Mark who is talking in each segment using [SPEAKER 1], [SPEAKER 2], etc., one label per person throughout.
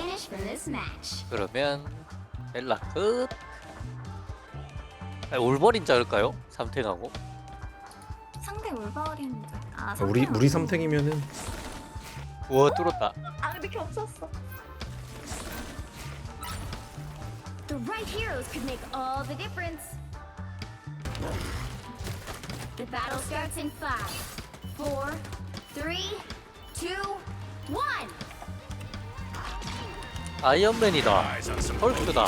[SPEAKER 1] match?
[SPEAKER 2] 그러면 벨라 끝 아니, 올버린 자를까요? 삼탱하고
[SPEAKER 3] 상대 올바린 아,
[SPEAKER 4] 아, 우리 우리 삼탱이면은
[SPEAKER 2] 우와 뚫었다
[SPEAKER 3] 아 이렇게 없었어.
[SPEAKER 1] The right heroes could make all the difference. The battle starts in five, four, three, two, one.
[SPEAKER 2] 아이언맨이다 헐크다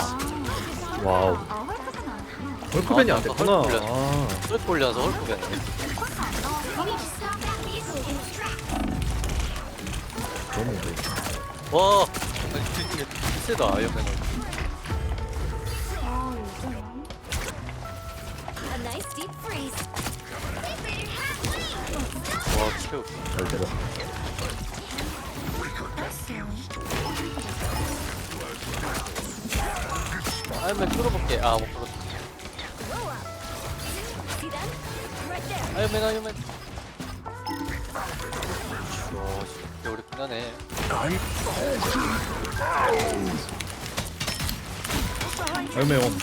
[SPEAKER 4] 와우
[SPEAKER 3] 아 아니구나.
[SPEAKER 4] 헐크맨이 안
[SPEAKER 2] 아,
[SPEAKER 4] 됐구나.
[SPEAKER 2] 헐크
[SPEAKER 4] 아,
[SPEAKER 2] 올려서 헐크맨.
[SPEAKER 4] 너무 돼.
[SPEAKER 2] 와 세다 아이언맨
[SPEAKER 3] 아.
[SPEAKER 2] 와 최우
[SPEAKER 4] 잘 때려.
[SPEAKER 2] 아이언맨 뚫어볼게. 아못 뚫었어. 아이언맨 아이언맨 와 진짜 어렵긴 하네.
[SPEAKER 4] 얼매 온.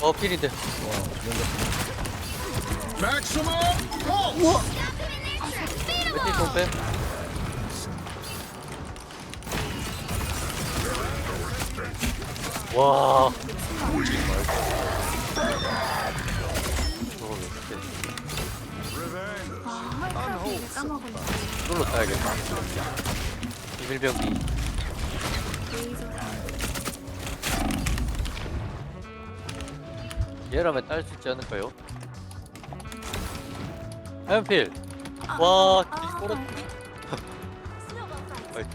[SPEAKER 2] 어 필인데. 왼쪽 동패 와 저거 왜 이렇게
[SPEAKER 3] 아 헐크 이제 까먹었네.
[SPEAKER 2] 이걸로 타야겠다 비밀병기
[SPEAKER 3] 레이저
[SPEAKER 2] 얘라면 딸 수 있지 않을까요? 하연필 와
[SPEAKER 3] 아,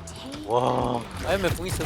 [SPEAKER 1] Take
[SPEAKER 2] 와 아이언맨 공 있음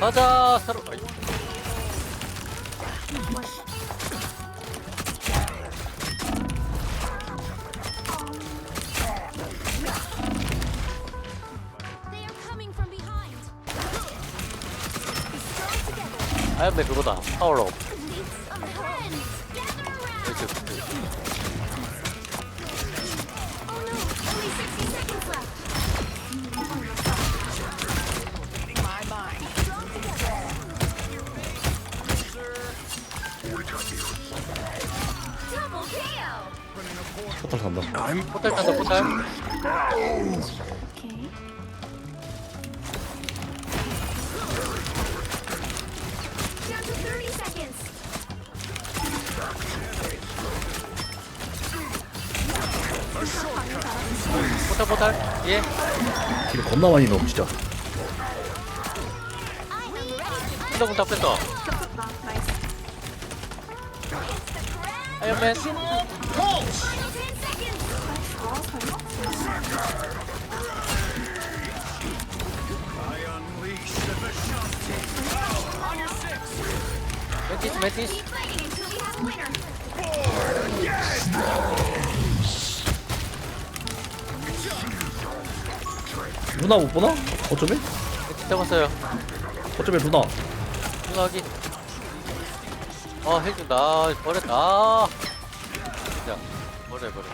[SPEAKER 2] 가자 사로 아이. 아이언맨 그거다 파워업
[SPEAKER 4] 포탈 간다.
[SPEAKER 2] 포탈 탄다 포탈
[SPEAKER 3] 오케이.
[SPEAKER 1] Down to 30 seconds.
[SPEAKER 2] 포탈 포탈
[SPEAKER 4] 예길 겁나 많이 넣어 진짜.
[SPEAKER 1] I am ready to
[SPEAKER 2] 한다군 다 뺐다
[SPEAKER 3] 겹쳤다. 나이스.
[SPEAKER 2] 아이언맨
[SPEAKER 5] Pulse!
[SPEAKER 1] final 10 seconds.
[SPEAKER 3] 아 설마?
[SPEAKER 5] I unleash the Vishanti. On your six!
[SPEAKER 2] 멘티스 멘티스
[SPEAKER 1] Keep fighting until we have a winner.
[SPEAKER 4] 루나 못 보나? 어쩌면?
[SPEAKER 2] 멘티스 잡았어요
[SPEAKER 4] 어쩌면 루나.
[SPEAKER 2] 누나기 아 해준다 아, 버렸다 아. 버려 버려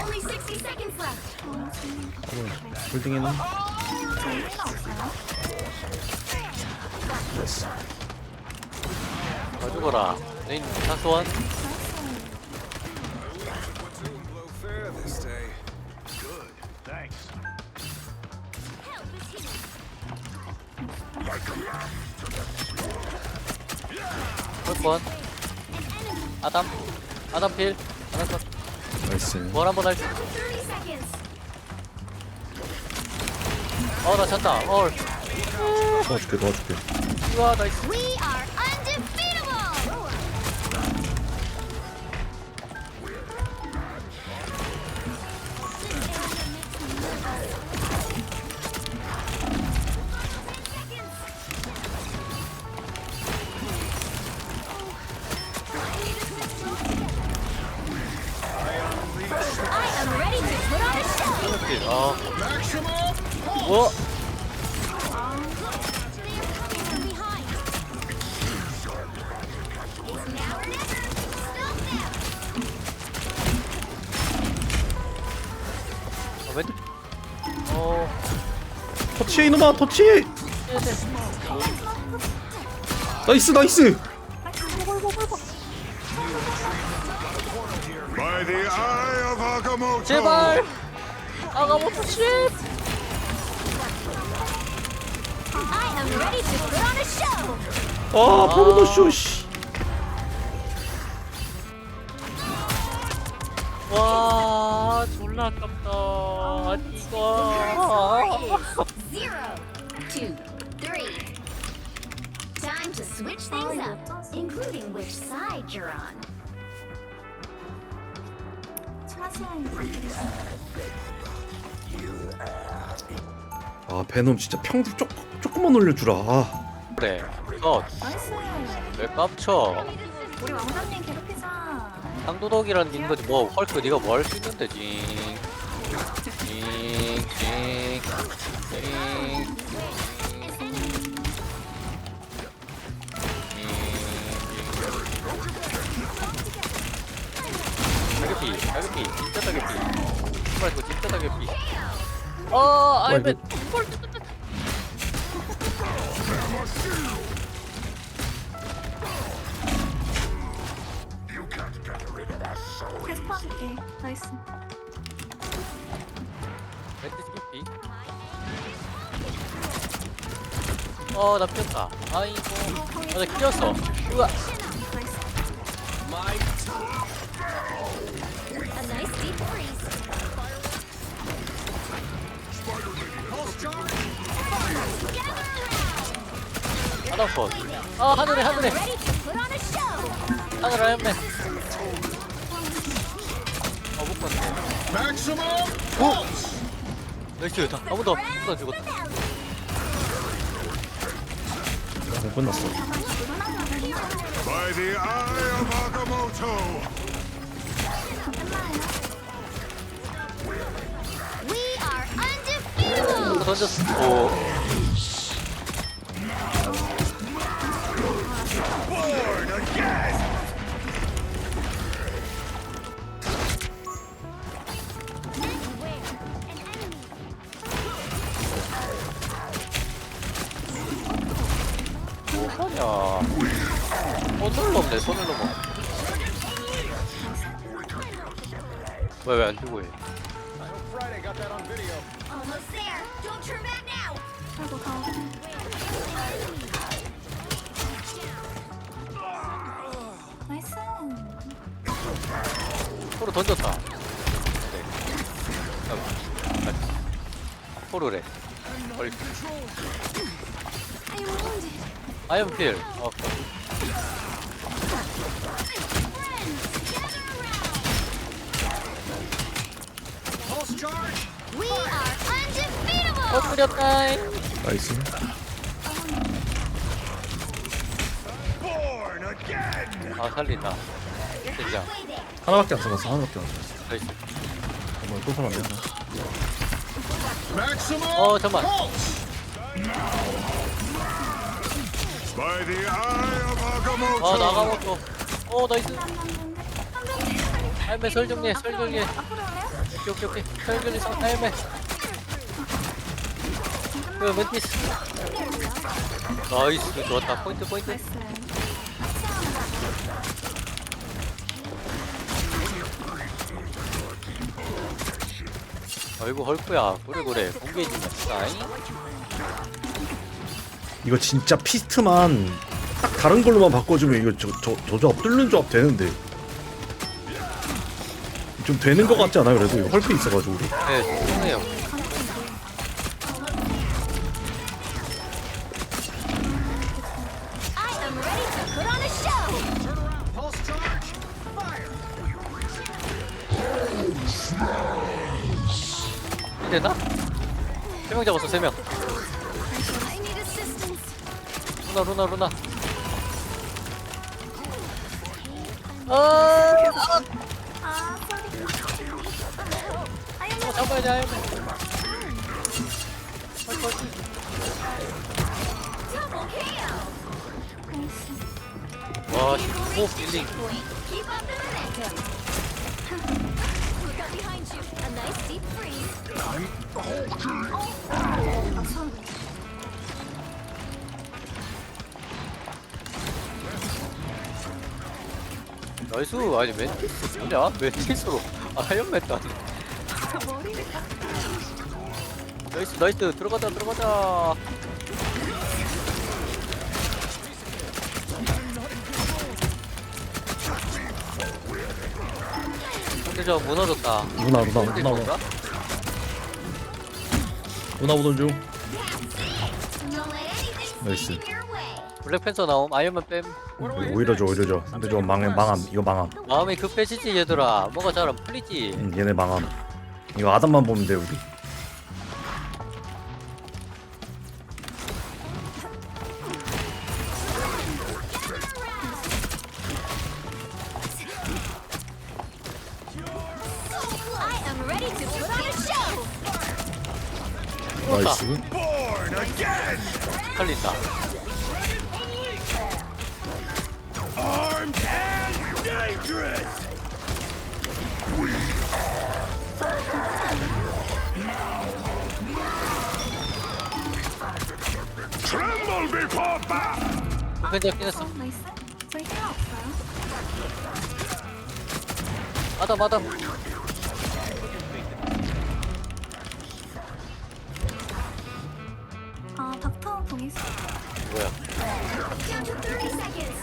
[SPEAKER 1] Only 60 seconds left.
[SPEAKER 4] 빌딩에는
[SPEAKER 3] 저희 힐러 없어요?
[SPEAKER 2] 가져거라 레인 사소한 아담 필. 아담 컷
[SPEAKER 4] 나이스.
[SPEAKER 2] 뭘 한번 할지
[SPEAKER 1] 30 seconds.
[SPEAKER 2] 어나 잤다. 헐.
[SPEAKER 4] 도와줄게 도와줄게.
[SPEAKER 2] 우와 나이스.
[SPEAKER 1] We are
[SPEAKER 4] 터치 이놈아 터치 나이스 나이스
[SPEAKER 5] by the eye of Agamotto.
[SPEAKER 2] 제발 아가모토 씨
[SPEAKER 1] I am ready to put on a show.
[SPEAKER 4] 아 포르노 쇼씨
[SPEAKER 2] 와 졸라 아깝다 이거
[SPEAKER 1] Zero, two, three. Time to switch things up, including which side you're on.
[SPEAKER 3] 차시한
[SPEAKER 4] 아 베놈 진짜 평도 조금 조금만 올려주라. 아.
[SPEAKER 2] 그래. 어,
[SPEAKER 3] 나이스.
[SPEAKER 2] 왜 깝쳐?
[SPEAKER 3] 우리 왕자님 괴롭히자
[SPEAKER 2] 상도덕이라는 게 있는 거지. 뭐 헐크 네가 뭐 할 수 있는데 징징징징 다개피 다개피 진짜 다개피. 정말 이거 진짜 다개피 어
[SPEAKER 3] 계속
[SPEAKER 2] 어나 피었다. 아이고. 어나 끼었어. 우와. 하나컷 아 하늘에 하늘에. 하늘 아이언맨 어 못 봤네.
[SPEAKER 5] Maximum pulse.
[SPEAKER 2] 나이스. 다 아무도 아무도 안 죽었다
[SPEAKER 4] 끝났어
[SPEAKER 5] By the eye of Agamotto.
[SPEAKER 1] We are undefeatable.
[SPEAKER 2] 던졌어 오 포로 던졌다 네. 아, 포로래
[SPEAKER 1] wounded.
[SPEAKER 2] 아이언필 어. 어, 끓였다
[SPEAKER 4] 나이스.
[SPEAKER 2] 아 살린다 진짜.
[SPEAKER 4] 하나밖에 안 써봤어 하나밖에 안 써봤어.
[SPEAKER 2] 나이스.
[SPEAKER 4] 정말 또 사람
[SPEAKER 5] Maximum
[SPEAKER 2] 어 잠만.
[SPEAKER 5] pulse. By the eye of Agamotto.
[SPEAKER 2] 아 나가고 또어. 나이스. 할매 설 정리해 설 정리해? 오케이 오케이 오케이. 설 정리 설 할매 그 멘티스. 나이스 좋았다. 포인트 포인트 아이고 헐크야. 그래 그래. 공개해주면 싸잉.
[SPEAKER 4] 이거 진짜 피스트만 딱 다른 걸로만 바꿔주면 이거 저, 저, 저 조합 뚫는 조합 되는데. 좀 되는 것 같지 않아요 그래도? 이거 헐크 있어가지고.
[SPEAKER 2] 네 좋네요 되나? 세 명 잡았어 세명. 루나 루나 루나 아 어, 잡아야지.
[SPEAKER 3] 나이스
[SPEAKER 2] 와 호흡 딜링 나이스 아니 멘티스 뭐냐 멘티스로? 아이언맨도
[SPEAKER 3] 딱
[SPEAKER 2] 나이스 나이스. 들어가자 들어가자 저 무너졌다.
[SPEAKER 4] 누나 누나 누나.
[SPEAKER 2] 저건가?
[SPEAKER 4] 누나 오던 중. 나이스.
[SPEAKER 2] 블랙팬서 나옴. 아이언맨 뺨.
[SPEAKER 4] 오히려 줘 오히려 줘. 근데 저거 망해 망함. 이거 망함.
[SPEAKER 2] 마음이 급해지지 얘들아. 뭐가 잘 안 풀리지.
[SPEAKER 4] 응, 얘네 망함. 이거 아담만 보면 돼 우리 나이스
[SPEAKER 5] Born again.
[SPEAKER 2] 헷갈린다
[SPEAKER 5] Armed and dangerous. Tremble before battle.
[SPEAKER 2] 블랙팬 잡긴 했어
[SPEAKER 3] 어 나이스 저희 힐 없어요
[SPEAKER 2] 아담 아담
[SPEAKER 3] 아
[SPEAKER 2] 뭐야
[SPEAKER 1] Down to 30 seconds.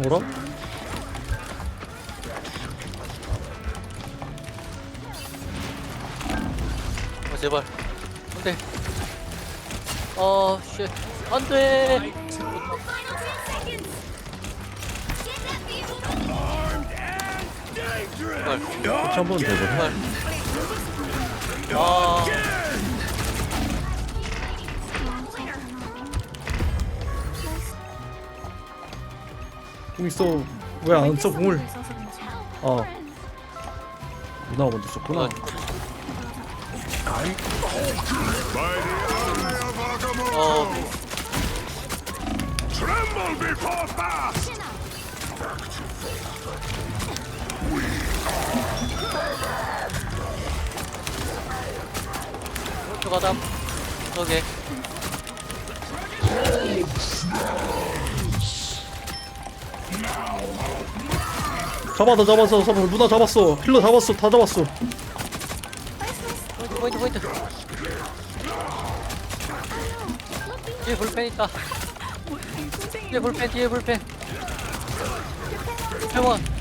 [SPEAKER 4] 뭐라?
[SPEAKER 2] 어 제발 안 돼 어 쉣 안돼
[SPEAKER 1] Final 10 seconds. Get that vehicle.
[SPEAKER 5] Armed and dangerous.
[SPEAKER 2] 제발
[SPEAKER 4] 한번 더 줘.
[SPEAKER 2] 제발
[SPEAKER 4] 아공 있어 왜안써 공을.
[SPEAKER 3] 어
[SPEAKER 4] 누나가 먼저
[SPEAKER 5] Agamotto.
[SPEAKER 2] 어,
[SPEAKER 5] Tremble before battle.
[SPEAKER 2] 아담 저게
[SPEAKER 4] 잡았다 잡았어 잡았어. 누나 잡았어. 힐러 잡았어 다 잡았어.
[SPEAKER 2] 포인트 포인트 포인트. 뒤에 불펜 있다. 뒤에 불펜 뒤에 불펜. 회원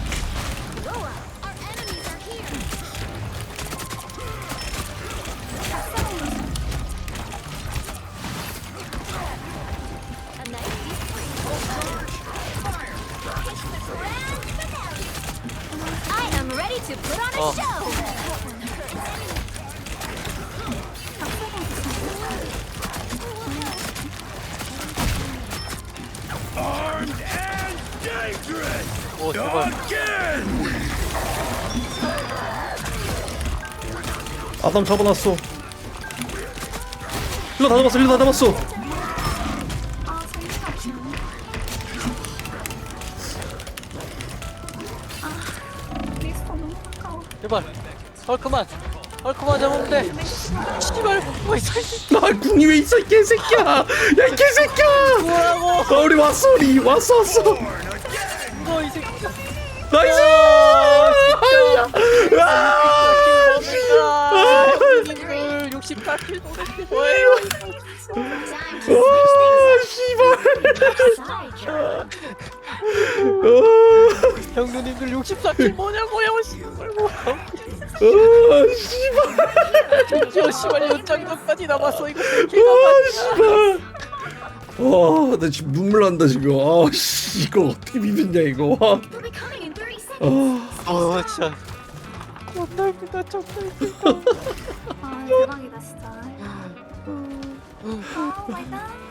[SPEAKER 5] dangerous.
[SPEAKER 2] 오 제발
[SPEAKER 5] Again.
[SPEAKER 4] 아담 잡아놨어 힐러 다 잡았어 힐러 다 잡았어
[SPEAKER 2] 헐크만 헐크만 잡으면 돼. 씨발 뭐 있어
[SPEAKER 4] 나 궁이 왜 있어 이 개새끼야. 야 이 개새끼야.
[SPEAKER 2] 뭐라고?
[SPEAKER 4] 아 우리 왔어 우리. 왔어 왔어.
[SPEAKER 2] 뭐이 새끼.
[SPEAKER 4] 나이스!
[SPEAKER 2] 아,
[SPEAKER 4] 아, 야. 아,
[SPEAKER 2] 뭡니까
[SPEAKER 1] Time to switch things up.
[SPEAKER 4] 아,
[SPEAKER 1] Side
[SPEAKER 4] 씨발.
[SPEAKER 2] 형님들 64킬 뭐냐고요 씨발 뭐
[SPEAKER 4] 아, 씨발.
[SPEAKER 2] 드디어 씨발 연장전까지 남았어 이거 킬
[SPEAKER 4] 아, 씨발. 와, 나 지금 눈물 난다 지금. 아, 씨, 이거 어떻게 비볐냐 이거. 와.
[SPEAKER 1] We'll be coming in 30 seconds.
[SPEAKER 4] 아,
[SPEAKER 2] 아 진짜 존나 힘들다
[SPEAKER 3] 아 대박이다 진짜. 아 마이 갓.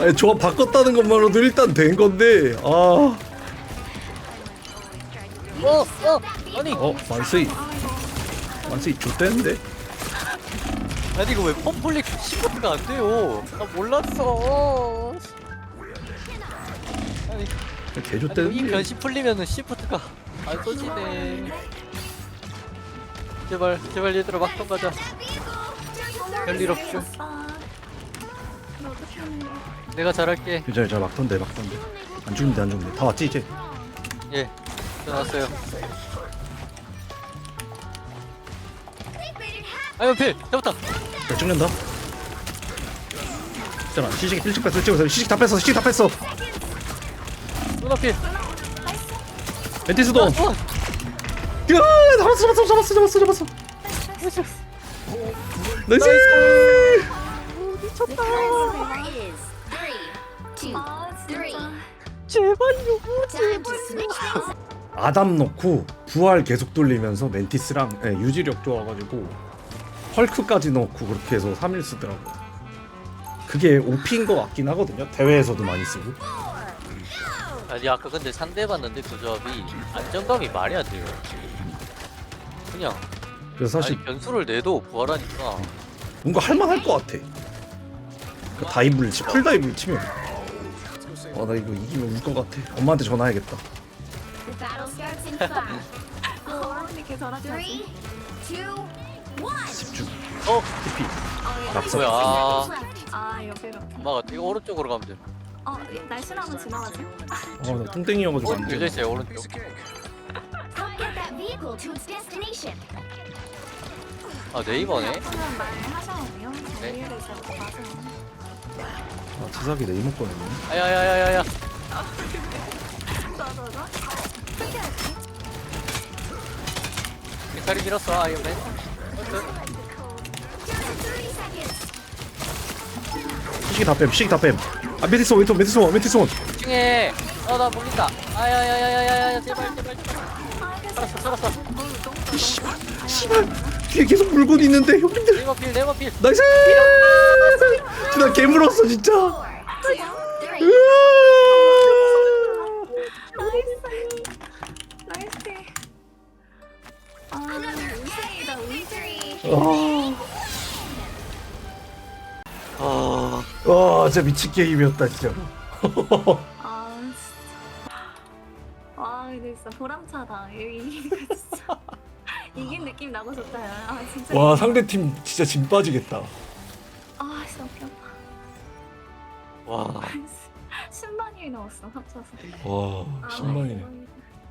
[SPEAKER 4] 아니 조합 바꿨다는 것만으로도 일단 된 건데. 아,
[SPEAKER 2] 어! 어! 아니
[SPEAKER 4] 어, 만스이, 만스이 좋대는데.
[SPEAKER 2] 아니 이거 왜 펌플릭 시프트가 안 돼요 나 몰랐어 아니
[SPEAKER 4] 개
[SPEAKER 2] 아니 이
[SPEAKER 4] 좋대는데.
[SPEAKER 2] 변신 풀리면은 시프트가 안 써지네 제발 제발 얘들아 막던 가자 별일 없죠
[SPEAKER 3] 이거 어떻게 하는 거야?
[SPEAKER 2] 내가 잘할게
[SPEAKER 4] 괜찮아, 잘 막던데, 막던데. 안 죽는데, 안 죽는데. 다 왔지 이제.
[SPEAKER 2] 예 전화 왔어요 아유 필 잡았다
[SPEAKER 4] 잘 찍는다. 있잖아, 시식 일찍 뺐어, 일찍 뺐어, 시식 다 뺐어, 시식 다 뺐어.
[SPEAKER 2] 누나 필
[SPEAKER 4] 멘티스도.
[SPEAKER 2] 어,
[SPEAKER 4] 야, 잡았어, 잡았어, 잡았어, 잡았어, 잡았어. 나이스.
[SPEAKER 3] 진짜.
[SPEAKER 2] 제발요
[SPEAKER 1] up.
[SPEAKER 4] 아담 넣고 부활 계속 돌리면서 멘티스랑 예, 유지력 좋아가지고 헐크까지 넣고 그렇게 해서 3일 쓰더라고. 그게 OP인 것 같긴 하거든요. 대회에서도 많이 쓰고.
[SPEAKER 2] 아니 아까 근데 상대해봤는데 그 조합이 안정감이 말이 안 돼요 그냥
[SPEAKER 4] 그래서 사실
[SPEAKER 2] 아니 변수를 내도 부활하니까
[SPEAKER 4] 뭔가 할만할 것 같아. 그 다이브를 치, 풀 다이브를 치면. 아나 이거 이기면 울 것 같아. 엄마한테 전화해야겠다.
[SPEAKER 1] The battle starts in five,
[SPEAKER 3] 아 언니 개 잘하지.
[SPEAKER 1] three, two, one.
[SPEAKER 4] 집중.
[SPEAKER 2] 어?
[SPEAKER 4] TP.
[SPEAKER 3] 아,
[SPEAKER 4] 낙서.
[SPEAKER 2] 뭐야 아
[SPEAKER 3] 옆에로.
[SPEAKER 2] 엄마가 이거 오른쪽으로 가면 돼
[SPEAKER 3] 어 날씬하면 지나가지.
[SPEAKER 4] 아나 뚱땡이여가지고
[SPEAKER 2] 어?
[SPEAKER 4] 안 돼.
[SPEAKER 2] 열려있어요 오른쪽
[SPEAKER 1] Help get that vehicle to its destination.
[SPEAKER 2] 아 네이버네
[SPEAKER 3] 그냥 말하셔야 돼요.
[SPEAKER 2] 네.
[SPEAKER 3] 이해를 잘 맞아요.
[SPEAKER 4] 아 지삭이 내 이모 거네.
[SPEAKER 2] 아야야야야야. 다리 밀었어 아이언맨
[SPEAKER 1] Just 30 seconds.
[SPEAKER 4] 시식 다 뺨, 시식 다 뺨. 아 멘티스 원, 멘티스 원, 멘티스 원.
[SPEAKER 2] 중에 어나 물린다 아야야야야야야 제발 제발 제발 살았어 살았어
[SPEAKER 4] 씨발, 씨발. 뒤에 계속 물고 있는데 형님들.
[SPEAKER 2] 네이버필 네이버필
[SPEAKER 4] 나이스! 나 개물었어 진짜.
[SPEAKER 2] 아
[SPEAKER 4] 와, 진짜 미친 게임이었다 진짜.
[SPEAKER 3] 아 진짜. 와 근데 진짜 보람차다. 이기니까 진짜. 이긴 느낌 나고 좋다. 야. 아 진짜.
[SPEAKER 4] 와, 상대 팀 진짜 진 빠지겠다.
[SPEAKER 3] 아 진짜 웃겨.
[SPEAKER 2] 와
[SPEAKER 3] 10만이 나왔어 합쳐서.
[SPEAKER 4] 와,
[SPEAKER 3] 아,
[SPEAKER 4] 10만이네.
[SPEAKER 3] 대박이다.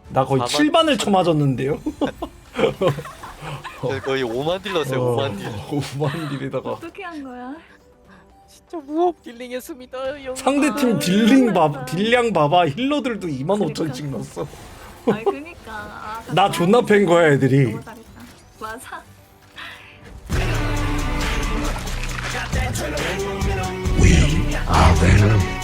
[SPEAKER 4] 나 거의
[SPEAKER 2] 4만
[SPEAKER 4] 7반을 쳐맞았는데요.
[SPEAKER 2] 거의 5만 딜 넣었어요 5만 딜
[SPEAKER 4] 5만 딜에다가
[SPEAKER 3] 어떻게 한 거야?
[SPEAKER 2] 진짜 무업 딜링했습니다 영
[SPEAKER 4] 상대 팀
[SPEAKER 3] 아,
[SPEAKER 4] 딜링 봐,
[SPEAKER 3] 맞다.
[SPEAKER 4] 딜량 봐봐. 힐러들도 2만 5천씩 넣었어.
[SPEAKER 3] 아 그니까. 아,
[SPEAKER 4] 나 존나 팬 거야 애들이.
[SPEAKER 3] 너무 잘했다. 맞아.
[SPEAKER 4] 아, venom.